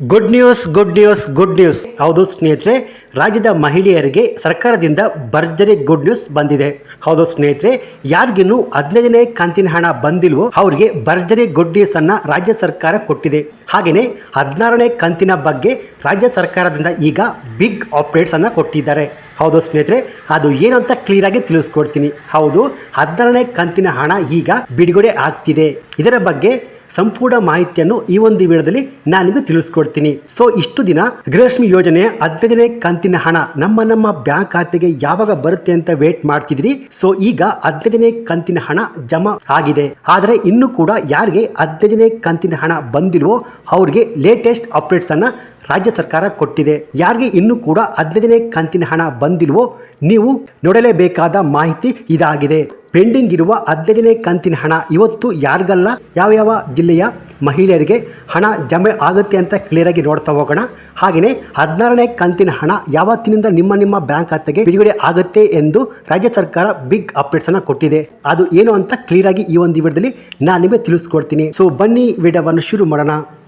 Good news good news good news ಹೌದು ಸ್ನೇಹಿತರೆ, ರಾಜ್ಯದ ಮಹಿಳೆಯರಿಗೆ ಸರ್ಕಾರದಿಂದ ಭರ್ಜರಿ ಗುಡ್ ನ್ಯೂಸ್ ಬಂದಿದೆ. ಹೌದು ಸ್ನೇಹಿತರೆ, ಯಾರಿಗಿನ್ನೂ ಹದಿನೈದನೇ ಕಂತಿನ ಹಣ ಬಂದಿಲ್ವೋ ಅವರಿಗೆ ಭರ್ಜರಿ ಗುಡ್ ನ್ಯೂಸ್ ಅನ್ನ ರಾಜ್ಯ ಸರ್ಕಾರ ಕೊಟ್ಟಿದೆ. ಹಾಗೆಯೇ ಹದಿನಾರನೇ ಕಂತಿನ ಬಗ್ಗೆ ರಾಜ್ಯ ಸರ್ಕಾರದಿಂದ ಈಗ ಬಿಗ್ ಅಪ್ಡೇಟ್ಸ್ ಅನ್ನ ಕೊಟ್ಟಿದ್ದಾರೆ. ಹೌದು ಸ್ನೇಹಿತರೆ, ಅದು ಏನು ಅಂತ ಕ್ಲಿಯರ್ ಆಗಿ ತಿಳಿಸ್ಕೊಡ್ತೀನಿ. ಹೌದು, ಹದಿನಾರನೇ ಕಂತಿನ ಹಣ ಈಗ ಬಿಡುಗಡೆ ಆಗ್ತಿದೆ. ಇದರ ಬಗ್ಗೆ ಸಂಪೂರ್ಣ ಮಾಹಿತಿಯನ್ನು ಈ ಒಂದು ವಿಡಿಯೋದಲ್ಲಿ ನಾನು ನಿಮಗೆ ತಿಳಿಸ್ಕೊಡ್ತೀನಿ. ಸೊ ಇಷ್ಟು ದಿನ ಗೃಹಲಕ್ಷ್ಮಿ ಯೋಜನೆ ಹದಿನೈದನೇ ಕಂತಿನ ಹಣ ನಮ್ಮ ನಮ್ಮ ಬ್ಯಾಂಕ್ ಖಾತೆಗೆ ಯಾವಾಗ ಬರುತ್ತೆ ಅಂತ ವೇಟ್ ಮಾಡ್ತಿದ್ರಿ. ಸೊ ಈಗ ಹದಿನೈದನೇ ಕಂತಿನ ಹಣ ಜಮಾ ಆಗಿದೆ. ಆದರೆ ಇನ್ನು ಕೂಡ ಯಾರಿಗೆ ಹದಿನೈದನೇ ಕಂತಿನ ಹಣ ಬಂದಿಲ್ವೋ ಅವ್ರಿಗೆ ಲೇಟೆಸ್ಟ್ ಅಪ್ಡೇಟ್ಸ್ ಅನ್ನ ರಾಜ್ಯ ಸರ್ಕಾರ ಕೊಟ್ಟಿದೆ. ಯಾರಿಗೆ ಇನ್ನೂ ಕೂಡ ಹದಿನೈದನೇ ಕಂತಿನ ಹಣ ಬಂದಿಲ್ವೋ ನೀವು ನೋಡಲೇಬೇಕಾದ ಮಾಹಿತಿ ಇದಾಗಿದೆ. ಪೆಂಡಿಂಗ್ ಇರುವ ಹದಿನೈದನೇ ಕಂತಿನ ಹಣ ಇವತ್ತು ಯಾರಿಗಲ್ಲ? ಯಾವ ಯಾವ ಜಿಲ್ಲೆಯ ಮಹಿಳೆಯರಿಗೆ ಹಣ ಜಮೆ ಆಗುತ್ತೆ ಅಂತ ಕ್ಲಿಯರ್ ಆಗಿ ನೋಡ್ತಾ ಹೋಗೋಣ. ಹಾಗೆಯೇ ಹದಿನಾರನೇ ಕಂತಿನ ಹಣ ಯಾವತ್ತಿನಿಂದ ನಿಮ್ಮ ನಿಮ್ಮ ಬ್ಯಾಂಕ್ ಖಾತೆಗೆ ಬಿಡುಗಡೆ ಆಗುತ್ತೆ ಎಂದು ರಾಜ್ಯ ಸರ್ಕಾರ ಬಿಗ್ ಅಪ್ಡೇಟ್ಸ್ ಅನ್ನ ಕೊಟ್ಟಿದೆ. ಅದು ಏನು ಅಂತ ಕ್ಲಿಯರ್ ಆಗಿ ಈ ಒಂದು ವಿಡಿಯೋದಲ್ಲಿ ನಾನು ನಿಮಗೆ ತಿಳಿಸ್ಕೊಡ್ತೀನಿ. ಸೊ ಬನ್ನಿ ವಿಡಿಯೋವನ್ನು ಶುರು ಮಾಡೋಣ.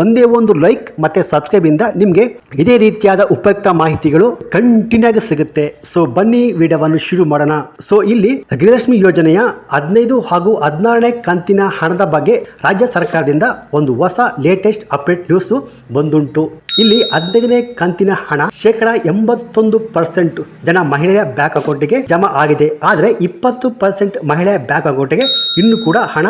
ಒಂದೇ ಒಂದು ಲೈಕ್ ಮತ್ತು ಸಬ್ಸ್ಕ್ರೈಬಿಂದ ನಿಮಗೆ ಇದೇ ರೀತಿಯಾದ ಉಪಯುಕ್ತ ಮಾಹಿತಿಗಳು ಕಂಟಿನ್ಯೂ ಆಗಿ ಸಿಗುತ್ತೆ. ಸೊ ಬನ್ನಿ ವಿಡಿಯೋವನ್ನು ಶುರು ಮಾಡೋಣ. ಸೊ ಇಲ್ಲಿ ಗೃಹಲಕ್ಷ್ಮಿ ಯೋಜನೆಯ ಹದಿನೈದು ಹಾಗೂ ಹದಿನಾರನೇ ಕಂತಿನ ಹಣದ ಬಗ್ಗೆ ರಾಜ್ಯ ಸರ್ಕಾರದಿಂದ ಒಂದು ಹೊಸ ಲೇಟೆಸ್ಟ್ ಅಪ್ಡೇಟ್ ನ್ಯೂಸ್ ಬಂದುಂಟು. ಇಲ್ಲಿ ಹದಿನೈದನೇ ಕಂತಿನ ಹಣ ಶೇಕಡ ಎಂಬತ್ತೊಂದು ಪರ್ಸೆಂಟ್ ಜನ ಮಹಿಳೆಯ ಬ್ಯಾಂಕ್ ಅಕೌಂಟ್ಗೆ ಜಮಾ ಆಗಿದೆ. ಆದರೆ ಇಪ್ಪತ್ತು ಪರ್ಸೆಂಟ್ ಮಹಿಳೆಯ ಬ್ಯಾಂಕ್ ಅಕೌಂಟ್ಗೆ ಇನ್ನೂ ಕೂಡ ಹಣ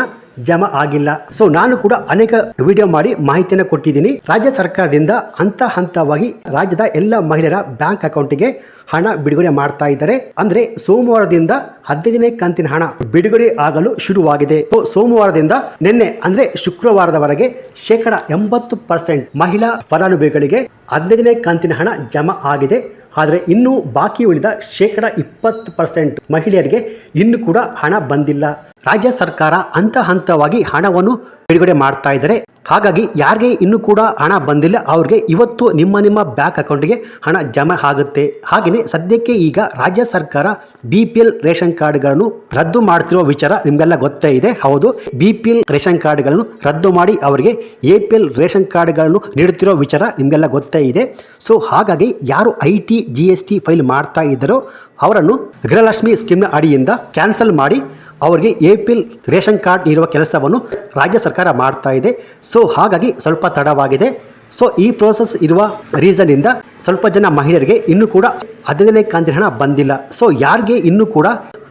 ಜಮಾ ಆಗಿಲ್ಲ. ಸೊ ನಾನು ಕೂಡ ಅನೇಕ ವಿಡಿಯೋ ಮಾಡಿ ಮಾಹಿತಿಯನ್ನು ಕೊಟ್ಟಿದ್ದೀನಿ. ರಾಜ್ಯ ಸರ್ಕಾರದಿಂದ ಹಂತ ಹಂತವಾಗಿ ರಾಜ್ಯದ ಎಲ್ಲ ಮಹಿಳೆಯರ ಬ್ಯಾಂಕ್ ಅಕೌಂಟಿಗೆ ಹಣ ಬಿಡುಗಡೆ ಮಾಡ್ತಾ ಇದ್ದಾರೆ. ಅಂದ್ರೆ ಸೋಮವಾರದಿಂದ ಹದಿನೈದನೇ ಕಂತಿನ ಹಣ ಬಿಡುಗಡೆ ಆಗಲು ಶುರುವಾಗಿದೆ. ಸೋಮವಾರದಿಂದ ನಿನ್ನೆ, ಅಂದ್ರೆ ಶುಕ್ರವಾರದವರೆಗೆ ಶೇಕಡ ಎಂಬತ್ತು ಪರ್ಸೆಂಟ್ ಮಹಿಳಾ ಫಲಾನುಭವಿಗಳಿಗೆ ಹದಿನೈದನೇ ಕಂತಿನ ಹಣ ಜಮಾ ಆಗಿದೆ. ಆದರೆ ಇನ್ನೂ ಬಾಕಿ ಉಳಿದ ಶೇಕಡ ಇಪ್ಪತ್ತು ಪರ್ಸೆಂಟ್ ಮಹಿಳೆಯರಿಗೆ ಇನ್ನೂ ಕೂಡ ಹಣ ಬಂದಿಲ್ಲ. ರಾಜ್ಯ ಸರ್ಕಾರ ಹಂತ ಹಂತವಾಗಿ ಹಣವನ್ನು ಬಿಡುಗಡೆ ಮಾಡ್ತಾ ಇದ್ದಾರೆ. ಹಾಗಾಗಿ ಯಾರಿಗೆ ಇನ್ನೂ ಕೂಡ ಹಣ ಬಂದಿಲ್ಲ, ಅವ್ರಿಗೆ ಇವತ್ತು ನಿಮ್ಮ ನಿಮ್ಮ ಬ್ಯಾಂಕ್ ಅಕೌಂಟ್ಗೆ ಹಣ ಜಮೆ ಆಗುತ್ತೆ. ಹಾಗೆಯೇ ಸದ್ಯಕ್ಕೆ ಈಗ ರಾಜ್ಯ ಸರ್ಕಾರ ಬಿ ಪಿ ಎಲ್ ರೇಷನ್ ಕಾರ್ಡ್ಗಳನ್ನು ರದ್ದು ಮಾಡ್ತಿರೋ ವಿಚಾರ ನಿಮಗೆಲ್ಲ ಗೊತ್ತೇ ಇದೆ. ಹೌದು ಬಿ ಪಿ ಎಲ್ ರೇಷನ್ ಕಾರ್ಡ್ಗಳನ್ನು ರದ್ದು ಮಾಡಿ ಅವರಿಗೆ ಎ ಪಿ ಎಲ್ ರೇಷನ್ ಕಾರ್ಡ್ಗಳನ್ನು ನೀಡುತ್ತಿರೋ ವಿಚಾರ ನಿಮಗೆಲ್ಲ ಗೊತ್ತೇ ಇದೆ. ಸೊ, ಹಾಗಾಗಿ ಯಾರು I T G S T file ಮಾಡ್ತಾ ಇದ್ದರೋ ಅವರನ್ನು ಗೃಹಲಕ್ಷ್ಮಿ ಸ್ಕೀಮ್ನ ಅಡಿಯಿಂದ ಕ್ಯಾನ್ಸಲ್ ಮಾಡಿ ಅವರಿಗೆ A P L ration card ನೀಡುವ ಕೆಲಸವನ್ನು ರಾಜ್ಯ ಸರ್ಕಾರ ಮಾಡ್ತಾ ಇದೆ. ಸೊ, ಹಾಗಾಗಿ ಸ್ವಲ್ಪ ತಡವಾಗಿದೆ. ಸೊ, ಈ ಪ್ರೋಸೆಸ್ ಇರುವ ರೀಸನ್ನಿಂದ ಸ್ವಲ್ಪ ಜನ ಮಹಿಳೆಯರಿಗೆ ಇನ್ನೂ ಕೂಡ ಹದಿನೈದನೇ ಕಂತಿನ ಹಣ ಬಂದಿಲ್ಲ. ಸೊ, ಯಾರಿಗೆ ಇನ್ನೂ ಕೂಡ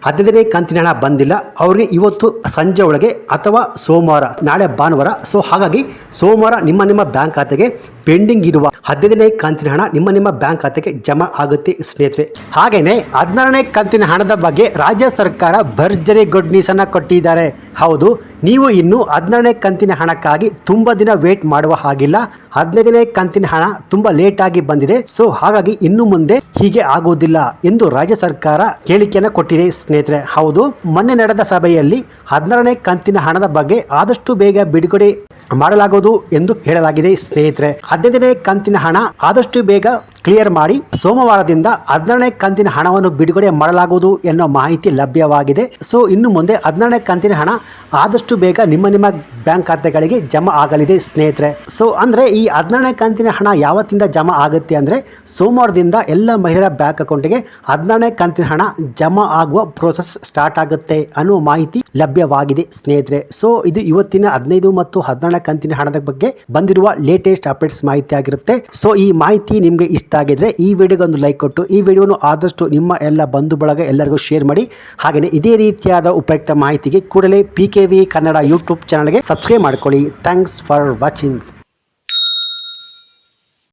ಹದಿನೈದನೇ ಕಂತಿನ ಹಣ ಬಂದಿಲ್ಲ. ಅವರಿಗೆ ಇವತ್ತು ಸಂಜೆ ಒಳಗೆ ಅಥವಾ ಸೋಮವಾರ, ನಾಳೆ ಭಾನುವಾರ. ಸೊ, ಹಾಗಾಗಿ ಸೋಮವಾರ ನಿಮ್ಮ ನಿಮ್ಮ ಬ್ಯಾಂಕ್ ಖಾತೆಗೆ ಪೆಂಡಿಂಗ್ ಇರುವ ಹದಿನೈದನೇ ಕಂತಿನ ಹಣ ನಿಮ್ಮ ನಿಮ್ಮ ಬ್ಯಾಂಕ್ ಖಾತೆಗೆ ಜಮಾ ಆಗುತ್ತೆ, ಸ್ನೇಹಿತರೆ. ಹಾಗೇನೆ ಹದಿನಾರನೇ ಕಂತಿನ ಹಣದ ಬಗ್ಗೆ ರಾಜ್ಯ ಸರ್ಕಾರ ಭರ್ಜರಿ ಗುಡ್ ನ್ಯೂಸ್ ಅನ್ನ ಕೊಟ್ಟಿದ್ದಾರೆ. ಹೌದು, ನೀವು ಇನ್ನು ಹದಿನಾರನೇ ಕಂತಿನ ಹಣಕ್ಕಾಗಿ ತುಂಬಾ ದಿನ ವೇಟ್ ಮಾಡುವ ಹಾಗಿಲ್ಲ. ಹದಿನೈದನೇ ಕಂತಿನ ಹಣ ತುಂಬಾ ಲೇಟ್ ಆಗಿ ಬಂದಿದೆ. ಸೊ ಹಾಗಾಗಿ ಇನ್ನು ಮುಂದೆ ಹೀಗೆ ಆಗುವುದಿಲ್ಲ ಎಂದು ರಾಜ್ಯ ಸರ್ಕಾರ ಹೇಳಿಕೆಯನ್ನು ಕೊಟ್ಟಿದೆ, ಸ್ನೇಹಿತರೆ. ಹೌದು, ಮೊನ್ನೆ ನಡೆದ ಸಭೆಯಲ್ಲಿ ಹದಿನಾರನೇ ಕಂತಿನ ಹಣದ ಬಗ್ಗೆ ಆದಷ್ಟು ಬೇಗ ಬಿಡುಗಡೆ ಮಾಡಲಾಗುವುದು ಎಂದು ಹೇಳಲಾಗಿದೆ ಸ್ನೇಹಿತರೆ. ಹದಿನೈದನೇ ಕಂತಿನ ಹಣ ಆದಷ್ಟು ಬೇಗ ಕ್ಲಿಯರ್ ಮಾಡಿ ಸೋಮವಾರದಿಂದ ಹದಿನಾರನೇ ಕಂತಿನ ಹಣವನ್ನು ಬಿಡುಗಡೆ ಮಾಡಲಾಗುವುದು ಎನ್ನೋ ಮಾಹಿತಿ ಲಭ್ಯವಾಗಿದೆ. ಸೊ ಇನ್ನು ಮುಂದೆ ಹದಿನಾರನೇ ಕಂತಿನ ಹಣ ಆದಷ್ಟು ಬೇಗ ನಿಮ್ಮ ನಿಮ್ಮ ಬ್ಯಾಂಕ್ ಖಾತೆಗಳಿಗೆ ಜಮಾ ಆಗಲಿದೆ ಸ್ನೇಹಿತರೆ. ಸೊ ಅಂದ್ರೆ ಈ ಹದಿನಾರನೇ ಕಂತಿನ ಹಣ ಯಾವತ್ತಿಂದ ಜಮಾ ಆಗುತ್ತೆ ಅಂದ್ರೆ ಸೋಮವಾರದಿಂದ ಎಲ್ಲ ಮಹಿಳೆಯರ ಬ್ಯಾಂಕ್ ಅಕೌಂಟ್ಗೆ ಹದಿನಾರನೇ ಕಂತಿನ ಹಣ ಜಮಾ ಆಗುವ ಪ್ರೋಸೆಸ್ ಸ್ಟಾರ್ಟ್ ಆಗುತ್ತೆ ಅನ್ನೋ ಮಾಹಿತಿ ಲಭ್ಯವಾಗಿದೆ ಸ್ನೇಹಿತರೆ. ಸೊ ಇದು ಇವತ್ತಿನ ಹದಿನೈದು ಮತ್ತು ಹದಿನಾರನೇ ಕಂತಿನ ಹಣದ ಬಗ್ಗೆ ಬಂದಿರುವ ಲೇಟೆಸ್ಟ್ ಅಪ್ಡೇಟ್ಸ್ ಮಾಹಿತಿ ಆಗಿರುತ್ತೆ ಸೊ ಈ ಮಾಹಿತಿ ನಿಮಗೆ ಇಷ್ಟ ಆಗಿದ್ರೆ ಈ ವಿಡಿಯೋಗೆ ಒಂದು ಲೈಕ್ ಕೊಟ್ಟು, ಈ ವಿಡಿಯೋನು ಆದಷ್ಟು ನಿಮ್ಮ ಎಲ್ಲ ಬಂಧು ಬಳಗ ಎಲ್ಲರಿಗೂ ಶೇರ್ ಮಾಡಿ. ಹಾಗೆಯೇ ಇದೇ ರೀತಿಯಾದ ಉಪಯುಕ್ತ ಮಾಹಿತಿಗೆ ಕೂಡಲೇ P K V Kannada YouTube ಚಾನಲ್ಗೆ ಸಬ್ಸ್ಕ್ರೈಬ್ ಮಾಡ್ಕೊಳ್ಳಿ. Thanks for watching